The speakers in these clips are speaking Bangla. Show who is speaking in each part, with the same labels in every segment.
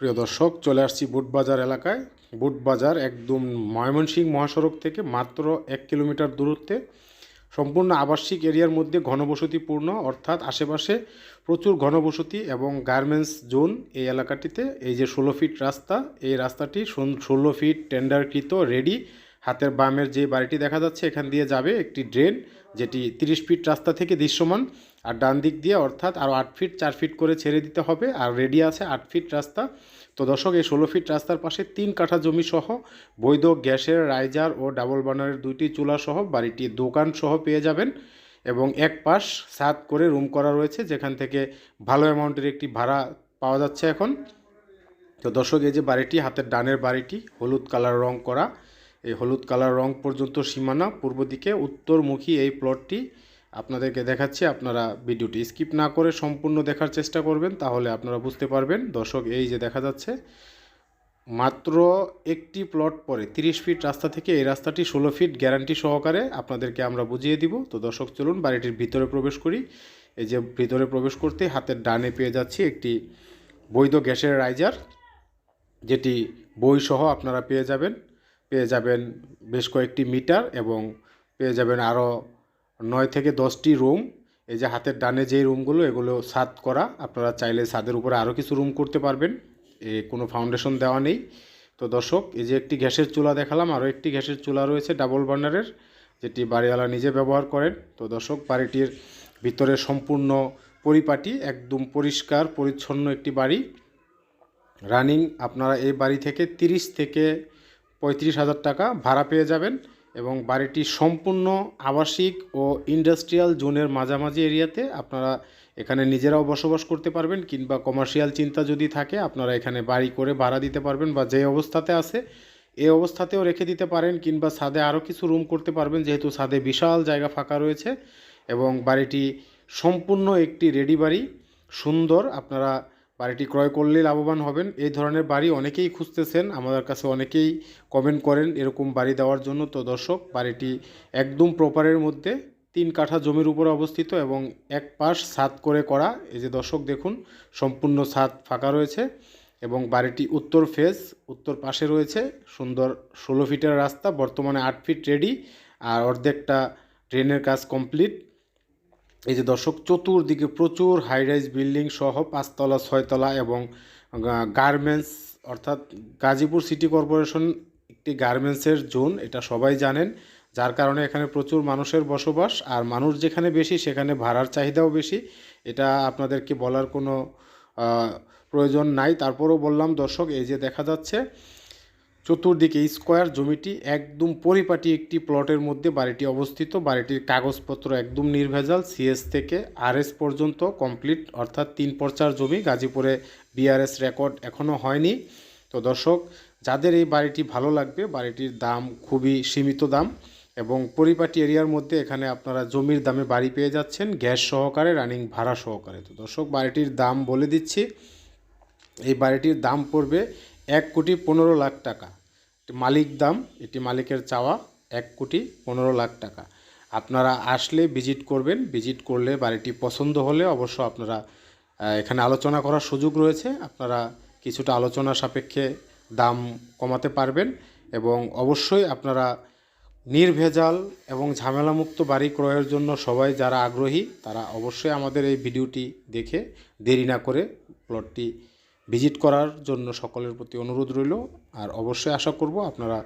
Speaker 1: প্রিয় দর্শক, চলে আসছি বুটবাজার এলাকায়। বুটবাজার একদম ময়মনসিংহ মহাসড়ক থেকে মাত্র এক কিলোমিটার দূরত্বে। সম্পূর্ণ আবাসিক এরিয়ার মধ্যে ঘনবসতিপূর্ণ, অর্থাৎ আশেপাশে প্রচুর ঘনবসতি এবং গার্মেন্টস জোন এই এলাকাটিতে। এই যে ষোলো ফিট রাস্তা, এই রাস্তাটি ষোলো ফিট টেন্ডারকৃত রেডি হাতের বামের যে বাড়িটি দেখা যাচ্ছে, এখান দিয়ে যাবে একটি ড্রেন। যেটি তিরিশ ফিট রাস্তা থেকে দৃশ্যমান, আর ডান দিক দিয়ে অর্থাৎ আরও আট ফিট, চার ফিট করে ছেড়ে দিতে হবে, আর রেডি আছে আট ফিট রাস্তা। তো দর্শক, এই ষোলো ফিট রাস্তার পাশে তিন কাঠা জমি সহ বৈধ গ্যাসের রাইজার ও ডাবল বার্নারের দুইটি চুলা সহ বাড়িটি দোকান সহ পেয়ে যাবেন, এবং এক পাশ সাত করে রুম করা রয়েছে, যেখান থেকে ভালো অ্যামাউন্টের একটি ভাড়া পাওয়া যাচ্ছে এখন। তো দর্শক, এই যে বাড়িটি, হাতের ডানের বাড়িটি, হলুদ কালার রং করা এই হলুদ কালার রং পর্যন্ত সীমানা পূর্ব দিকে, উত্তরমুখী এই প্লটটি আপনাদেরকে দেখাচ্ছি। আপনারা ভিডিওটি স্কিপ না করে সম্পূর্ণ দেখার চেষ্টা করবেন, তাহলে আপনারা বুঝতে পারবেন। দর্শক, এই যে দেখা যাচ্ছে, মাত্র একটি প্লট পরে তিরিশ ফিট রাস্তা থেকে এই রাস্তাটি ষোলো ফিট গ্যারান্টি সহকারে আপনাদেরকে আমরা বুঝিয়ে দিব। তো দর্শক, চলুন বাড়িটির ভিতরে প্রবেশ করি। এই যে ভিতরে প্রবেশ করতে হাতের ডানে পেয়ে যাচ্ছি একটি বৈধ গ্যাসের রাইজার যেটি বই সহ আপনারা পেয়ে যাবেন। পেয়ে যাবেন বেশ কয়েকটি মিটার এবং পেয়ে যাবেন আরও নয় থেকে দশটি রুম। এই যে হাতের ডানে যে রুমগুলো, এগুলো ছাদ করা। আপনারা চাইলে ছাদের উপরে আরও কিছু রুম করতে পারবেন। এ কোনো ফাউন্ডেশন দেওয়া নেই। তো দর্শক, এই যে একটি গ্যাসের চুলা দেখালাম আরও একটি গ্যাসের চুলা রয়েছে ডাবল বার্নারের, যেটি বাড়িওয়ালা নিজে ব্যবহার করেন। তো দর্শক, বাড়িটির ভিতরে সম্পূর্ণ পরিপাটি, একদম পরিষ্কার, পরিচ্ছন্ন একটি বাড়ি। রানিং আপনারা এই বাড়ি থেকে তিরিশ থেকে পঁয়ত্রিশ হাজার টাকা ভাড়া পেয়ে যাবেন এবং বাড়িটি সম্পূর্ণ আবাসিক ও ইন্ডাস্ট্রিয়াল জোনের মাঝামাঝি এরিয়াতে আপনারা এখানে নিজেরাও বসবাস করতে পারবেন কিংবা কমার্শিয়াল চিন্তা যদি থাকে, আপনারা এখানে বাড়ি করে ভাড়া দিতে পারবেন বা যে অবস্থাতে আছে এই অবস্থাতেও রেখে দিতে পারেন কিংবা ছাদে আরও কিছু রুম করতে পারবেন যেহেতু ছাদে বিশাল জায়গা ফাঁকা রয়েছে এবং বাড়িটি সম্পূর্ণ একটি রেডি বাড়ি, সুন্দর, আপনারা বাড়িটি ক্রয় করলেই লাভবান হবেন। এই ধরনের বাড়ি অনেকেই খুঁজতেছেন, আমাদের কাছে অনেকেই কমেন্ট করেন এরকম বাড়ি দেওয়ার জন্য। তো দর্শক, বাড়িটি একদম প্রপারের মধ্যে, তিন কাঠা জমির উপরে অবস্থিত এবং এক পাশ ছাদ করে করা। এই যে দর্শক দেখুন, সম্পূর্ণ ছাদ ফাঁকা রয়েছে এবং বাড়িটি উত্তর ফেস উত্তর পাশে রয়েছে। সুন্দর ষোলো ফিটের রাস্তা, বর্তমানে আট ফিট রেডি আর অর্ধেকটা ট্রেনের কাজ কমপ্লিট এই যে দর্শক, চতুর্দিকে প্রচুর হাইরাইজ বিল্ডিং সহ পাঁচতলা, ছয়তলা এবং গার্মেন্টস অর্থাৎ গাজীপুর সিটি কর্পোরেশন একটি গার্মেন্টসের জোন এটা সবাই জানেন, যার কারণে এখানে প্রচুর মানুষের বসবাস, আর মানুষ যেখানে বেশি সেখানে ভাড়ার চাহিদাও বেশি। এটা আপনাদেরকে বলার কোনো প্রয়োজন নাই। তারপরেও বললাম দর্শক, এই যে দেখা যাচ্ছে চতুর্দিকে স্কোয়ার জমিটি একদম পরিপাটি একটি প্লটের মধ্যে বাড়িটি অবস্থিত। বাড়িটির কাগজপত্র একদম নির্ভেজাল। সিএস থেকে আরএস পর্যন্ত কমপ্লিট, অর্থাৎ তিন পর্চার জমি। গাজীপুরে বিআরএস রেকর্ড এখনও হয়নি। তো দর্শক, যাদের এই বাড়িটি ভালো লাগবে, বাড়িটির দাম খুবই সীমিত দাম এবং পরিপাটি এরিয়ার মধ্যে এখানে আপনারা জমির দামে বাড়ি পেয়ে যাচ্ছেন, গ্যাস সহকারে রানিং ভাড়া সহকারে। তো দর্শক, বাড়িটির দাম বলে দিচ্ছি। এই বাড়িটির দাম পড়বে এক কোটি পনেরো লাখ টাকা। মালিক দাম, এটি মালিকের চাওয়া, এক কোটি পনেরো লাখ টাকা। আপনারা আসলে ভিজিট করবেন। ভিজিট করলে বাড়িটি পছন্দ হলে অবশ্য আপনারা এখানে আলোচনা করার সুযোগ রয়েছে। আপনারা কিছুটা আলোচনা সাপেক্ষে দাম কমাতে পারবেন এবং অবশ্যই আপনারা নির্ভেজাল এবং ঝামেলামুক্ত বাড়ি ক্রয়ের জন্য সবাই যারা আগ্রহী, তারা অবশ্যই আমাদের এই ভিডিওটি দেখে দেরি না করে প্লটটি ভিজিট করার জন্য সকলের প্রতি অনুরোধ রইল। আর অবশ্যই আশা করব আপনারা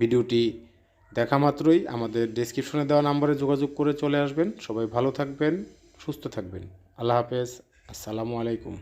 Speaker 1: ভিডিওটি দেখা মাত্রই আমাদের ডিসক্রিপশনে দেওয়া নাম্বারে যোগাযোগ করে চলে আসবেন। সবাই ভালো থাকবেন, সুস্থ থাকবেন। আল্লাহ হাফেজ। আসসালামু আলাইকুম।